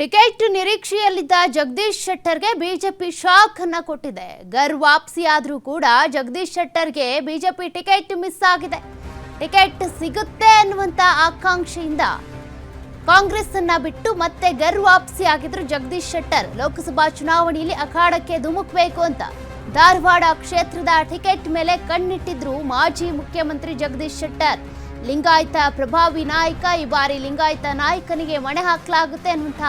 Ticket ನಿರೀಕ್ಷೆಯಲ್ಲಿದ್ದ ಜಗದೀಶ್ ಶೆಟ್ಟರ್ಗೆ BJP shock ಅನ್ನ ಕೊಟ್ಟಿದೆ. ಗರ್ ವಾಪಸಿ ಆದ್ರೂ ಕೂಡ ಜಗದೀಶ್ ಶೆಟ್ಟರ್ಗೆ ಬಿಜೆಪಿ ಟಿಕೆಟ್ ಮಿಸ್ ಆಗಿದೆ. ಟಿಕೆಟ್ ಸಿಗುತ್ತೆ ಅನ್ನುವಂತ ಆಕಾಂಕ್ಷೆಯಿಂದ ಕಾಂಗ್ರೆಸ್ ಅನ್ನ ಬಿಟ್ಟು ಮತ್ತೆ ಗರ್ ವಾಪಸಿ ಆಗಿದ್ರು ಜಗದೀಶ್ ಶೆಟ್ಟರ್. ಲೋಕಸಭಾ ಚುನಾವಣೆಯಲ್ಲಿ ಅಖಾಡಕ್ಕೆ ಧುಮುಕ್ಬೇಕು ಅಂತ ಧಾರವಾಡ ಕ್ಷೇತ್ರದ ಟಿಕೆಟ್ ಮೇಲೆ ಕಣ್ಣಿಟ್ಟಿದ್ರು ಮಾಜಿ ಮುಖ್ಯಮಂತ್ರಿ ಜಗದೀಶ್ ಶೆಟ್ಟರ್. ಲಿಂಗಾಯತ ಪ್ರಭಾವಿ ನಾಯಕ, ಈ ಬಾರಿ ಲಿಂಗಾಯತ ನಾಯಕನಿಗೆ ಮಣೆ ಹಾಕಲಾಗುತ್ತೆ ಅನ್ನುವಂಥ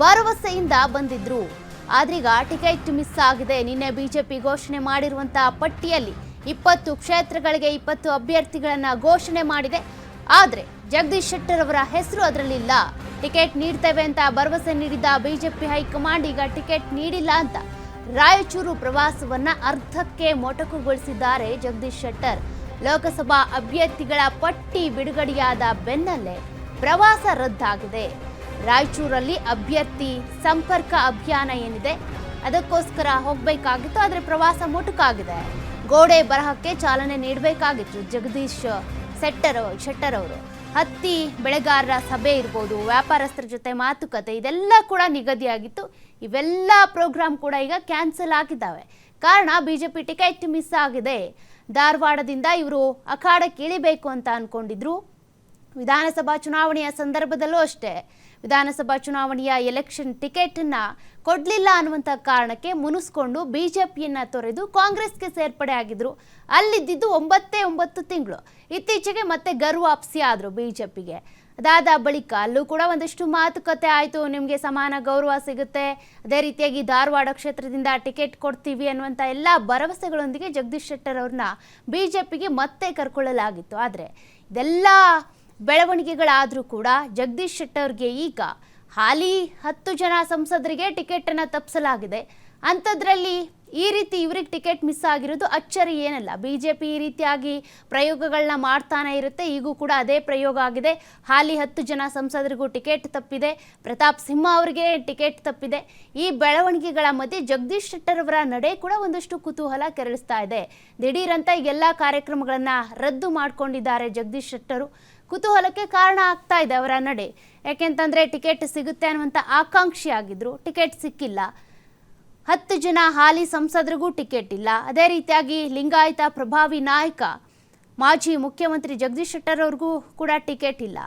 ಭರವಸೆಯಿಂದ ಬಂದಿದ್ರು. ಆದ್ರೀಗ ಟಿಕೆಟ್ ಮಿಸ್ ಆಗಿದೆ. ನಿನ್ನೆ ಬಿಜೆಪಿ ಘೋಷಣೆ ಮಾಡಿರುವಂತಹ ಪಟ್ಟಿಯಲ್ಲಿ ಇಪ್ಪತ್ತು ಕ್ಷೇತ್ರಗಳಿಗೆ ಇಪ್ಪತ್ತು ಅಭ್ಯರ್ಥಿಗಳನ್ನ ಘೋಷಣೆ ಮಾಡಿದೆ. ಆದ್ರೆ ಜಗದೀಶ್ ಶೆಟ್ಟರ್ ಅವರ ಹೆಸರು ಅದರಲ್ಲಿಲ್ಲ. ಟಿಕೆಟ್ ನೀಡ್ತೇವೆ ಅಂತ ಭರವಸೆ ನೀಡಿದ್ದ ಬಿಜೆಪಿ ಹೈಕಮಾಂಡ್ ಈಗ ಟಿಕೆಟ್ ನೀಡಿಲ್ಲ ಅಂತ ರಾಯಚೂರು ಪ್ರವಾಸವನ್ನ ಅರ್ಧಕ್ಕೆ ಮೊಟಕುಗೊಳಿಸಿದ್ದಾರೆ ಜಗದೀಶ್ ಶೆಟ್ಟರ್. ಲೋಕಸಭಾ ಅಭ್ಯರ್ಥಿಗಳ ಪಟ್ಟಿ ಬಿಡುಗಡೆಯಾದ ಬೆನ್ನಲ್ಲೇ ಪ್ರವಾಸ ರದ್ದಾಗಿದೆ. ರಾಯಚೂರಲ್ಲಿ ಅಭ್ಯರ್ಥಿ ಸಂಪರ್ಕ ಅಭಿಯಾನ ಏನಿದೆ, ಅದಕ್ಕೋಸ್ಕರ ಹೋಗಬೇಕಾಗಿತ್ತು, ಆದರೆ ಪ್ರವಾಸ ಮುಟುಕಾಗಿದೆ. ಗೋಡೆ ಬರಹಕ್ಕೆ ಚಾಲನೆ ನೀಡಬೇಕಾಗಿತ್ತು ಜಗದೀಶ್ ಶೆಟ್ಟರ್ ಶೆಟ್ಟರ್ ಅವರು ಹತ್ತಿ ಬೆಳೆಗಾರರ ಸಭೆ ಇರ್ಬೋದು, ವ್ಯಾಪಾರಸ್ಥರ ಜೊತೆ ಮಾತುಕತೆ, ಇದೆಲ್ಲ ಕೂಡ ನಿಗದಿಯಾಗಿತ್ತು. ಇವೆಲ್ಲ ಪ್ರೋಗ್ರಾಮ್ ಕೂಡ ಈಗ ಕ್ಯಾನ್ಸಲ್ ಆಗಿದ್ದಾವೆ. ಕಾರಣ ಬಿಜೆಪಿ ಟಿಕೆಟ್ ಮಿಸ್ ಆಗಿದೆ. ಧಾರವಾಡದಿಂದ ಇವರು ಅಖಾಡಕ್ಕೆ ಇಳಿಬೇಕು ಅಂತ ಅನ್ಕೊಂಡಿದ್ರು. ವಿಧಾನಸಭಾ ಚುನಾವಣೆಯ ಸಂದರ್ಭದಲ್ಲೂ ಅಷ್ಟೇ, ವಿಧಾನಸಭಾ ಚುನಾವಣೆಯ ಎಲೆಕ್ಷನ್ ಟಿಕೆಟನ್ನು ಕೊಡಲಿಲ್ಲ ಅನ್ನುವಂಥ ಕಾರಣಕ್ಕೆ ಮುನಿಸ್ಕೊಂಡು ಬಿಜೆಪಿಯನ್ನ ತೊರೆದು ಕಾಂಗ್ರೆಸ್ಗೆ ಸೇರ್ಪಡೆ ಆಗಿದ್ರು. ಅಲ್ಲಿದ್ದಿದ್ದು ಒಂಬತ್ತೇ ಒಂಬತ್ತು ತಿಂಗಳು. ಇತ್ತೀಚೆಗೆ ಮತ್ತೆ ಗರು ವಾಪಸಿ ಆದರು ಬಿಜೆಪಿಗೆ. ಅದಾದ ಬಳಿಕ ಅಲ್ಲೂ ಕೂಡ ಒಂದಷ್ಟು ಮಾತುಕತೆ ಆಯಿತು. ನಿಮಗೆ ಸಮಾನ ಗೌರವ ಸಿಗುತ್ತೆ. ಅದೇ ರೀತಿಯಾಗಿ ಧಾರವಾಡ ಕ್ಷೇತ್ರದಿಂದ ಟಿಕೆಟ್ ಕೊಡ್ತೀವಿ ಅನ್ನುವಂಥ ಎಲ್ಲ ಭರವಸೆಗಳೊಂದಿಗೆ ಜಗದೀಶ್ ಶೆಟ್ಟರ್ ಅವ್ರನ್ನ ಬಿಜೆಪಿಗೆ ಮತ್ತೆ ಕರ್ಕೊಳ್ಳಲಾಗಿತ್ತು. ಆದರೆ ಇದೆಲ್ಲ ಬೆಳವಣಿಗೆಗಳಾದರೂ ಕೂಡ ಜಗದೀಶ್ ಶೆಟ್ಟರ್ಗೆ ಈಗ ಹಾಲಿ ಹತ್ತು ಜನ ಸಂಸದರಿಗೆ ಟಿಕೆಟನ್ನು ತಪ್ಪಿಸಲಾಗಿದೆ. ಅಂಥದ್ರಲ್ಲಿ ಈ ರೀತಿ ಇವ್ರಿಗೆ ಟಿಕೆಟ್ ಮಿಸ್ ಆಗಿರೋದು ಅಚ್ಚರಿ ಏನಲ್ಲ. ಬಿ ಜೆ ಪಿ ಈ ರೀತಿಯಾಗಿ ಪ್ರಯೋಗಗಳನ್ನ ಮಾಡ್ತಾನೆ ಇರುತ್ತೆ. ಈಗೂ ಕೂಡ ಅದೇ ಪ್ರಯೋಗ ಆಗಿದೆ. ಹಾಲಿ ಹತ್ತು ಜನ ಸಂಸದರಿಗೂ ಟಿಕೆಟ್ ತಪ್ಪಿದೆ. ಪ್ರತಾಪ್ ಸಿಂಹ ಅವರಿಗೆ ಟಿಕೆಟ್ ತಪ್ಪಿದೆ. ಈ ಬೆಳವಣಿಗೆಗಳ ಮಧ್ಯೆ ಜಗದೀಶ್ ಶೆಟ್ಟರ್ ಅವರ ನಡೆ ಕೂಡ ಒಂದಷ್ಟು ಕುತೂಹಲ ಕೆರಳಿಸ್ತಾ ಇದೆ. ದಿಢೀರಂತ ಎಲ್ಲ ಕಾರ್ಯಕ್ರಮಗಳನ್ನು ರದ್ದು ಮಾಡಿಕೊಂಡಿದ್ದಾರೆ ಜಗದೀಶ್ ಶೆಟ್ಟರು. ಕುತೂಹಲಕ್ಕೆ ಕಾರಣ ಆಗ್ತಾ ಇದೆ ಅವರ ನಡೆ. ಯಾಕೆಂತಂದ್ರೆ ಟಿಕೆಟ್ ಸಿಗುತ್ತೆ ಅನ್ನುವಂಥ ಆಕಾಂಕ್ಷಿ ಆಗಿದ್ರು. ಟಿಕೆಟ್ ಸಿಕ್ಕಿಲ್ಲ. ಹತ್ತು ಜನ ಹಾಲಿ ಸಂಸದರಿಗೂ ಟಿಕೆಟ್ ಇಲ್ಲ. ಅದೇ ರೀತಿಯಾಗಿ ಲಿಂಗಾಯತ ಪ್ರಭಾವಿ ನಾಯಕ, ಮಾಜಿ ಮುಖ್ಯಮಂತ್ರಿ ಜಗದೀಶ್ ಶೆಟ್ಟರ್ ಅವ್ರಿಗೂ ಕೂಡ ಟಿಕೆಟ್ ಇಲ್ಲ.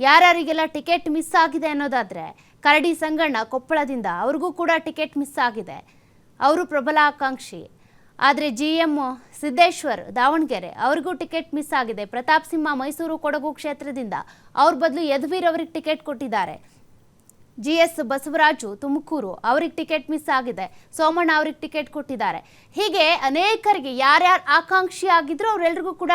ಯಾರ್ಯಾರಿಗೆಲ್ಲ ಟಿಕೆಟ್ ಮಿಸ್ ಆಗಿದೆ ಅನ್ನೋದಾದ್ರೆ ಕರಡಿ ಸಂಗಣ್ಣ ಕೊಪ್ಪಳದಿಂದ ಅವ್ರಿಗೂ ಕೂಡ ಟಿಕೆಟ್ ಮಿಸ್ ಆಗಿದೆ. ಅವರು ಪ್ರಬಲ ಆಕಾಂಕ್ಷಿ. ಆದರೆ ಜಿ ಎಂ ಸಿದ್ದೇಶ್ವರ್ ದಾವಣಗೆರೆ, ಅವ್ರಿಗೂ ಟಿಕೆಟ್ ಮಿಸ್ ಆಗಿದೆ. ಪ್ರತಾಪ್ ಸಿಂಹ ಮೈಸೂರು ಕೊಡಗು ಕ್ಷೇತ್ರದಿಂದ ಅವ್ರ ಬದಲು ಯದುವೀರ್ ಅವರಿಗೆ ಟಿಕೆಟ್ ಕೊಟ್ಟಿದ್ದಾರೆ. ಜಿ ಎಸ್ ಬಸವರಾಜು ತುಮಕೂರು ಅವ್ರಿಗೆ ಟಿಕೆಟ್ ಮಿಸ್ ಆಗಿದೆ. ಸೋಮಣ್ಣ ಅವ್ರಿಗೆ ಟಿಕೆಟ್ ಕೊಟ್ಟಿದ್ದಾರೆ. ಹೀಗೆ ಅನೇಕರಿಗೆ ಯಾರ್ಯಾರು ಆಕಾಂಕ್ಷಿ ಆಗಿದ್ರು ಅವರೆಲ್ಲರಿಗೂ ಕೂಡ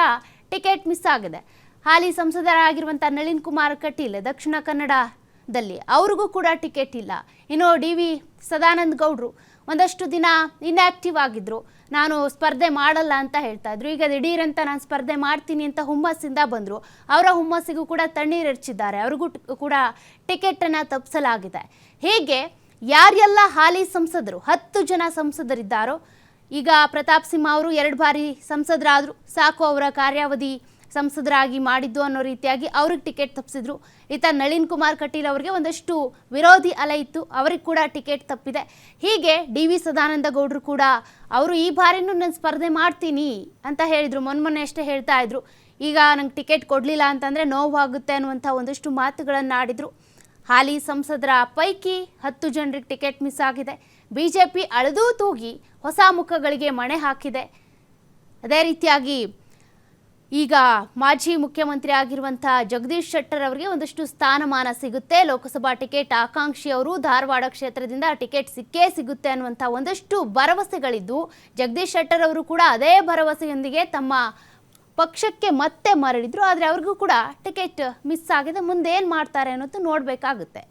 ಟಿಕೆಟ್ ಮಿಸ್ ಆಗಿದೆ. ಹಾಲಿ ಸಂಸದರಾಗಿರುವಂಥ ನಳಿನ್ ಕುಮಾರ್ ಕಟೀಲ್ ದಕ್ಷಿಣ ಕನ್ನಡದಲ್ಲಿ ಅವ್ರಿಗೂ ಕೂಡ ಟಿಕೆಟ್ ಇಲ್ಲ. ಇನ್ನು ಡಿ ವಿ ಸದಾನಂದ ಗೌಡ್ರು ಒಂದಷ್ಟು ದಿನ ಇನ್ಆಕ್ಟಿವ್ ಆಗಿದ್ರು. ನಾನು ಸ್ಪರ್ಧೆ ಮಾಡಲ್ಲ ಅಂತ ಹೇಳ್ತಾ ಇದ್ರು. ಈಗ ದಿಢೀರಂತ ನಾನು ಸ್ಪರ್ಧೆ ಮಾಡ್ತೀನಿ ಅಂತ ಹುಮ್ಮಸ್ಸಿಂದ ಬಂದರು. ಅವರ ಹುಮ್ಮಸ್ಸಿಗೂ ಕೂಡ ತಣ್ಣೀರು ಎರಚಿದ್ದಾರೆ. ಅವ್ರಿಗೂ ಕೂಡ ಟಿಕೆಟನ್ನು ತಪ್ಪಿಸಲಾಗಿದೆ. ಹೀಗೆ? ಯಾರೆಲ್ಲ ಹಾಲಿ ಸಂಸದರು, ಹತ್ತು ಜನ ಸಂಸದರಿದ್ದಾರೋ, ಈಗ ಪ್ರತಾಪ್ ಸಿಂಹ ಅವರು ಎರಡು ಬಾರಿ ಸಂಸದರಾದರು. ಸಾಕು ಅವರ ಕಾರ್ಯಾವಧಿ ಸಂಸದರಾಗಿ ಮಾಡಿದ್ದು ಅನ್ನೋ ರೀತಿಯಾಗಿ ಅವ್ರಿಗೆ ಟಿಕೆಟ್ ತಪ್ಪಿಸಿದ್ರು. ಈತ ನಳಿನ್ ಕುಮಾರ್ ಕಟೀಲ್ ಅವರಿಗೆ ಒಂದಷ್ಟು ವಿರೋಧಿ ಅಲೆ ಇತ್ತು. ಅವ್ರಿಗೆ ಕೂಡ ಟಿಕೆಟ್ ತಪ್ಪಿದೆ. ಹೀಗೆ ಡಿ ವಿ ಸದಾನಂದ ಗೌಡರು ಕೂಡ, ಅವರು ಈ ಬಾರಿನೂ ನಾನು ಸ್ಪರ್ಧೆ ಮಾಡ್ತೀನಿ ಅಂತ ಹೇಳಿದರು. ಮೊನ್ನೆ ಅಷ್ಟೇ ಹೇಳ್ತಾ ಇದ್ರು. ಈಗ ನಂಗೆ ಟಿಕೆಟ್ ಕೊಡಲಿಲ್ಲ ಅಂತಂದರೆ ನೋವಾಗುತ್ತೆ ಅನ್ನುವಂಥ ಒಂದಷ್ಟು ಮಾತುಗಳನ್ನು ಆಡಿದರು. ಹಾಲಿ ಸಂಸದರ ಪೈಕಿ ಹತ್ತು ಜನರಿಗೆ ಟಿಕೆಟ್ ಮಿಸ್ ಆಗಿದೆ. ಬಿ ಜೆ ಪಿ ಅಳೆದೂ ತೂಗಿ ಹೊಸ ಮುಖಗಳಿಗೆ ಮಣೆ ಹಾಕಿದೆ. ಅದೇ ರೀತಿಯಾಗಿ ಈಗ ಮಾಜಿ ಮುಖ್ಯಮಂತ್ರಿ ಆಗಿರುವಂತಹ ಜಗದೀಶ್ ಶೆಟ್ಟರ್ ಅವರಿಗೆ ಒಂದಷ್ಟು ಸ್ಥಾನಮಾನ ಸಿಗುತ್ತೆ. ಲೋಕಸಭಾ ಟಿಕೆಟ್ ಆಕಾಂಕ್ಷಿ ಅವರು ಧಾರವಾಡ ಕ್ಷೇತ್ರದಿಂದ ಟಿಕೆಟ್ ಸಿಕ್ಕೇ ಸಿಗುತ್ತೆ ಅನ್ನುವಂಥ ಒಂದಷ್ಟು ಭರವಸೆಗಳಿದ್ದು, ಜಗದೀಶ್ ಶೆಟ್ಟರ್ ಅವರು ಕೂಡ ಅದೇ ಭರವಸೆಯೊಂದಿಗೆ ತಮ್ಮ ಪಕ್ಷಕ್ಕೆ ಮತ್ತೆ ಮರಳಿದ್ರು. ಆದರೆ ಅವ್ರಿಗೂ ಕೂಡ ಟಿಕೆಟ್ ಮಿಸ್ ಆಗಿದೆ. ಮುಂದೆ ಏನು ಮಾಡ್ತಾರೆ ಅನ್ನೋದು ನೋಡಬೇಕಾಗುತ್ತೆ.